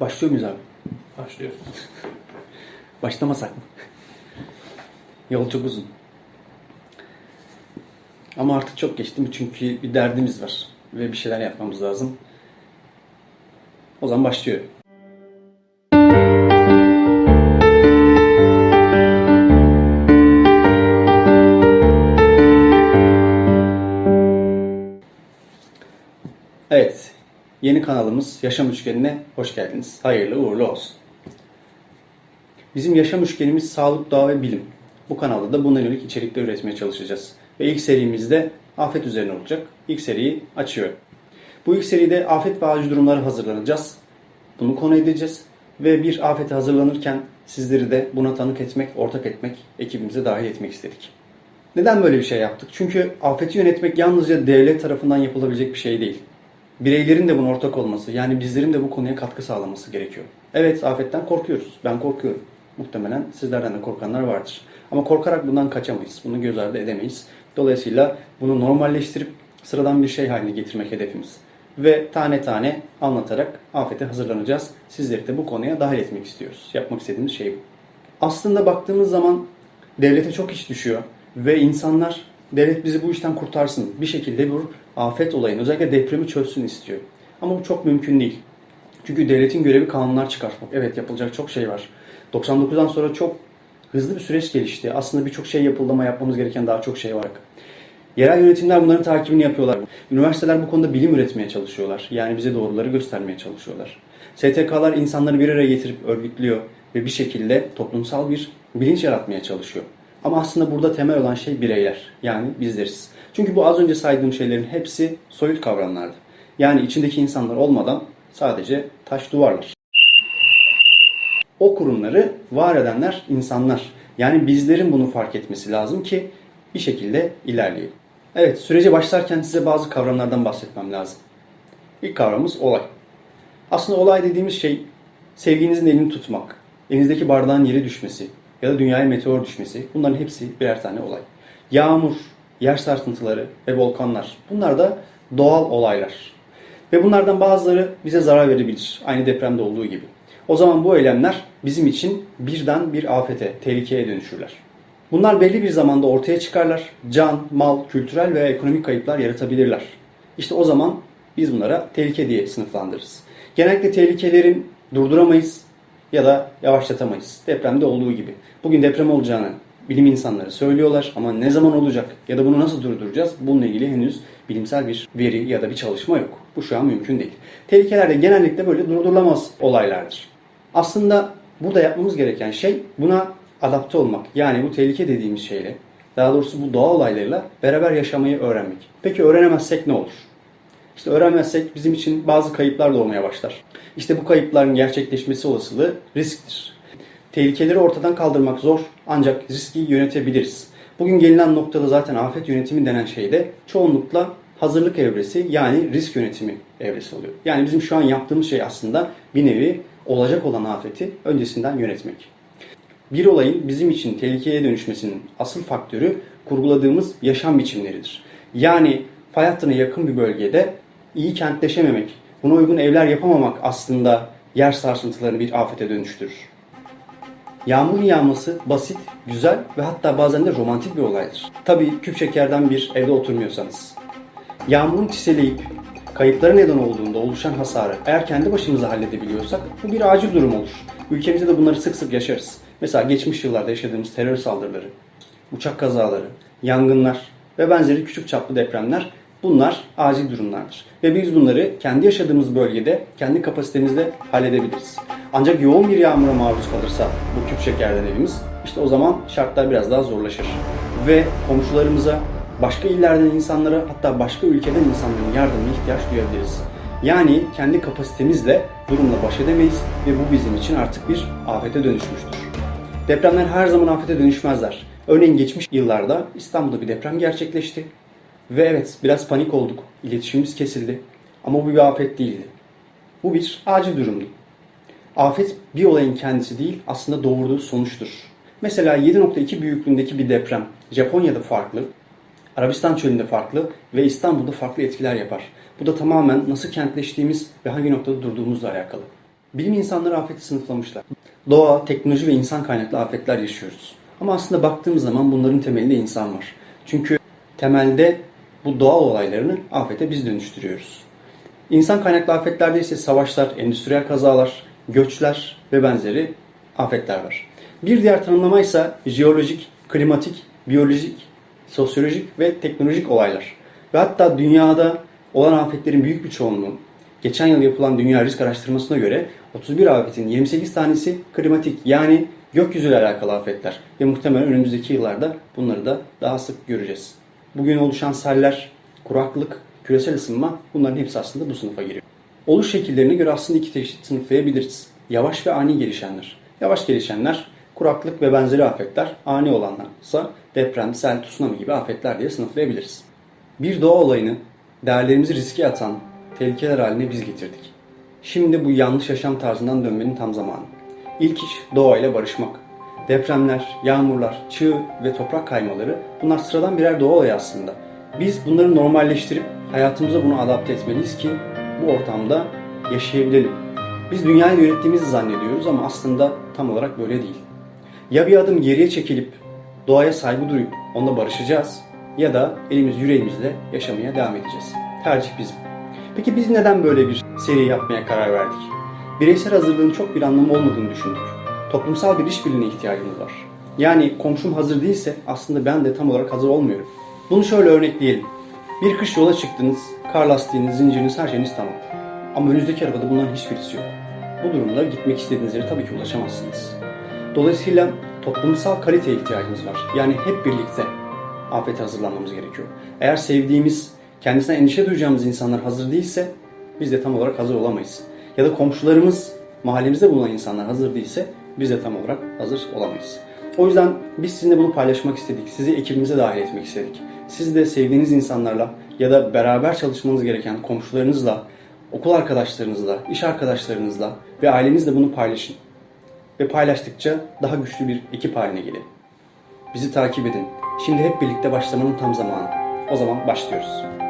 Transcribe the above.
Başlıyor muyuz abi? Başlıyoruz. Başlamasak mı? Yol çok uzun. Ama artık çok geçti mi? Çünkü bir derdimiz var. Ve bir şeyler yapmamız lazım. O zaman başlıyorum. Evet. Yeni kanalımız Yaşam Üçgeni'ne hoş geldiniz. Hayırlı uğurlu olsun. Bizim yaşam üçgenimiz sağlık, doğa ve bilim. Bu kanalda da buna yönelik içerikler üretmeye çalışacağız. Ve ilk serimizde afet üzerine olacak. İlk seriyi açıyorum. Bu ilk seride afet ve acil durumları hazırlanacağız. Bunu konu edeceğiz. Ve bir afete hazırlanırken sizleri de buna tanık etmek, ortak etmek, ekibimize dahil etmek istedik. Neden böyle bir şey yaptık? Çünkü afeti yönetmek yalnızca devlet tarafından yapılabilecek bir şey değil. Bireylerin de buna ortak olması, yani bizlerin de bu konuya katkı sağlaması gerekiyor. Evet, afetten korkuyoruz. Ben korkuyorum. Muhtemelen sizlerden de korkanlar vardır. Ama korkarak bundan kaçamayız. Bunu göz ardı edemeyiz. Dolayısıyla bunu normalleştirip sıradan bir şey haline getirmek hedefimiz. Ve tane tane anlatarak afete hazırlanacağız. Sizleri de bu konuya dahil etmek istiyoruz. Yapmak istediğimiz şey bu. Aslında baktığımız zaman devlete çok iş düşüyor ve insanlar devlet bizi bu işten kurtarsın. Bir şekilde bu afet olayını özellikle depremi çözsün istiyor. Ama bu çok mümkün değil. Çünkü devletin görevi kanunlar çıkartmak. Evet yapılacak çok şey var. 99'dan sonra çok hızlı bir süreç gelişti. Aslında birçok şey yapıldı ama yapmamız gereken daha çok şey var. Yerel yönetimler bunların takibini yapıyorlar. Üniversiteler bu konuda bilim üretmeye çalışıyorlar. Yani bize doğruları göstermeye çalışıyorlar. STK'lar insanları bir araya getirip örgütlüyor ve bir şekilde toplumsal bir bilinç yaratmaya çalışıyor. Ama aslında burada temel olan şey bireyler. Yani bizleriz. Çünkü bu az önce saydığım şeylerin hepsi soyut kavramlardı. Yani içindeki insanlar olmadan sadece taş duvarlar. O kurumları var edenler insanlar. Yani bizlerin bunu fark etmesi lazım ki bir şekilde ilerleyelim. Evet, sürece başlarken size bazı kavramlardan bahsetmem lazım. İlk kavramımız olay. Aslında olay dediğimiz şey sevginizin elini tutmak, elinizdeki bardağın yere düşmesi ya da dünyaya meteor düşmesi. Bunların hepsi birer tane olay. Yağmur, yer sarsıntıları ve volkanlar. Bunlar da doğal olaylar. Ve bunlardan bazıları bize zarar verebilir. Aynı depremde olduğu gibi. O zaman bu eylemler bizim için birden bir afete, tehlikeye dönüşürler. Bunlar belli bir zamanda ortaya çıkarlar. Can, mal, kültürel veya ekonomik kayıplar yaratabilirler. İşte o zaman biz bunlara tehlike diye sınıflandırırız. Genellikle tehlikelerin durduramayız ya da yavaşlatamayız. Depremde olduğu gibi. Bugün deprem olacağını bilim insanları söylüyorlar ama ne zaman olacak ya da bunu nasıl durduracağız? Bununla ilgili henüz bilimsel bir veri ya da bir çalışma yok. Bu şu an mümkün değil. Tehlikeler de genellikle böyle durdurulamaz olaylardır. Aslında burada yapmamız gereken şey buna adapte olmak. Yani bu tehlike dediğimiz şeyle, daha doğrusu bu doğa olaylarıyla beraber yaşamayı öğrenmek. Peki öğrenemezsek ne olur? İşte öğrenmezsek bizim için bazı kayıplar doğmaya başlar. İşte bu kayıpların gerçekleşmesi olasılığı risktir. Tehlikeleri ortadan kaldırmak zor ancak riski yönetebiliriz. Bugün gelinen noktada zaten afet yönetimi denen şey de çoğunlukla hazırlık evresi yani risk yönetimi evresi oluyor. Yani bizim şu an yaptığımız şey aslında bir nevi olacak olan afeti öncesinden yönetmek. Bir olayın bizim için tehlikeye dönüşmesinin asıl faktörü kurguladığımız yaşam biçimleridir. Yani fay hattına yakın bir bölgede iyi kentleşememek, buna uygun evler yapamamak aslında yer sarsıntılarını bir afete dönüştürür. Yağmurun yağması basit, güzel ve hatta bazen de romantik bir olaydır. Tabii küp şekerden bir evde oturmuyorsanız. Yağmurun çiseleyip kayıplara neden olduğunda oluşan hasarı eğer kendi başımıza halledebiliyorsak bu bir acil durum olur. Ülkemizde de bunları sık sık yaşarız. Mesela geçmiş yıllarda yaşadığımız terör saldırıları, uçak kazaları, yangınlar ve benzeri küçük çaplı depremler bunlar acil durumlardır. Ve biz bunları kendi yaşadığımız bölgede, kendi kapasitemizde halledebiliriz. Ancak yoğun bir yağmura maruz kalırsa bu küp şekerden evimiz, işte o zaman şartlar biraz daha zorlaşır. Ve komşularımıza, başka illerden insanlara, hatta başka ülkeden insanların yardımına ihtiyaç duyabiliriz. Yani kendi kapasitemizle durumla baş edemeyiz ve bu bizim için artık bir afete dönüşmüştür. Depremler her zaman afete dönüşmezler. Örneğin geçmiş yıllarda İstanbul'da bir deprem gerçekleşti. Ve evet biraz panik olduk. İletişimimiz kesildi. Ama bu bir afet değildi. Bu bir acil durumdu. Afet bir olayın kendisi değil aslında doğurduğu sonuçtur. Mesela 7.2 büyüklüğündeki bir deprem Japonya'da farklı, Arabistan çölünde farklı ve İstanbul'da farklı etkiler yapar. Bu da tamamen nasıl kentleştiğimiz ve hangi noktada durduğumuzla alakalı. Bilim insanları afeti sınıflamışlar. Doğa, teknoloji ve insan kaynaklı afetler yaşıyoruz. Ama aslında baktığımız zaman bunların temelinde insan var. Çünkü temelde bu doğal olaylarını afete biz dönüştürüyoruz. İnsan kaynaklı afetlerde ise savaşlar, endüstriyel kazalar, göçler ve benzeri afetler var. Bir diğer tanımlama ise jeolojik, klimatik, biyolojik, sosyolojik ve teknolojik olaylar. Ve hatta dünyada olan afetlerin büyük bir çoğunluğu geçen yıl yapılan dünya risk araştırmasına göre 31 afetin 28 tanesi klimatik yani gökyüzüyle alakalı afetler ve muhtemelen önümüzdeki yıllarda bunları da daha sık göreceğiz. Bugün oluşan seller, kuraklık, küresel ısınma bunların hepsi aslında bu sınıfa giriyor. Oluş şekillerine göre aslında iki çeşit sınıflayabiliriz. Yavaş ve ani gelişenler. Yavaş gelişenler kuraklık ve benzeri afetler, ani olanlarsa deprem, sel, tsunami gibi afetler diye sınıflayabiliriz. Bir doğa olayını değerlerimizi riske atan tehlikeler haline biz getirdik. Şimdi bu yanlış yaşam tarzından dönmenin tam zamanı. İlk iş doğayla barışmak. Depremler, yağmurlar, çığ ve toprak kaymaları bunlar sıradan birer doğa olayı aslında. Biz bunları normalleştirip hayatımıza bunu adapte etmeliyiz ki bu ortamda yaşayabilelim. Biz dünyayı yönettiğimizi zannediyoruz ama aslında tam olarak böyle değil. Ya bir adım geriye çekilip doğaya saygı duyup onunla barışacağız ya da elimiz yüreğimizle yaşamaya devam edeceğiz. Tercih bizim. Peki biz neden böyle bir seri yapmaya karar verdik? Bireysel hazırlığın çok bir anlamı olmadığını düşündük. Toplumsal bir işbirliğine ihtiyacımız var. Yani komşum hazır değilse aslında ben de tam olarak hazır olmuyorum. Bunu şöyle örnekleyelim. Bir kış yola çıktınız, kar lastiğiniz, zinciriniz, her şeyiniz tamam. Ama önünüzdeki arabada bunların hiçbirisi yok. Bu durumda gitmek istediğiniz yere tabii ki ulaşamazsınız. Dolayısıyla toplumsal kaliteye ihtiyacımız var. Yani hep birlikte afete hazırlanmamız gerekiyor. Eğer sevdiğimiz, kendisine endişe duyacağımız insanlar hazır değilse biz de tam olarak hazır olamayız. Ya da komşularımız, mahallemizde bulunan insanlar hazır değilse biz de tam olarak hazır olamayız. O yüzden biz sizinle bunu paylaşmak istedik. Sizi ekibimize dahil etmek istedik. Siz de sevdiğiniz insanlarla ya da beraber çalışmanız gereken komşularınızla, okul arkadaşlarınızla, iş arkadaşlarınızla ve ailenizle bunu paylaşın. Ve paylaştıkça daha güçlü bir ekip haline gelin. Bizi takip edin. Şimdi hep birlikte başlamanın tam zamanı. O zaman başlıyoruz.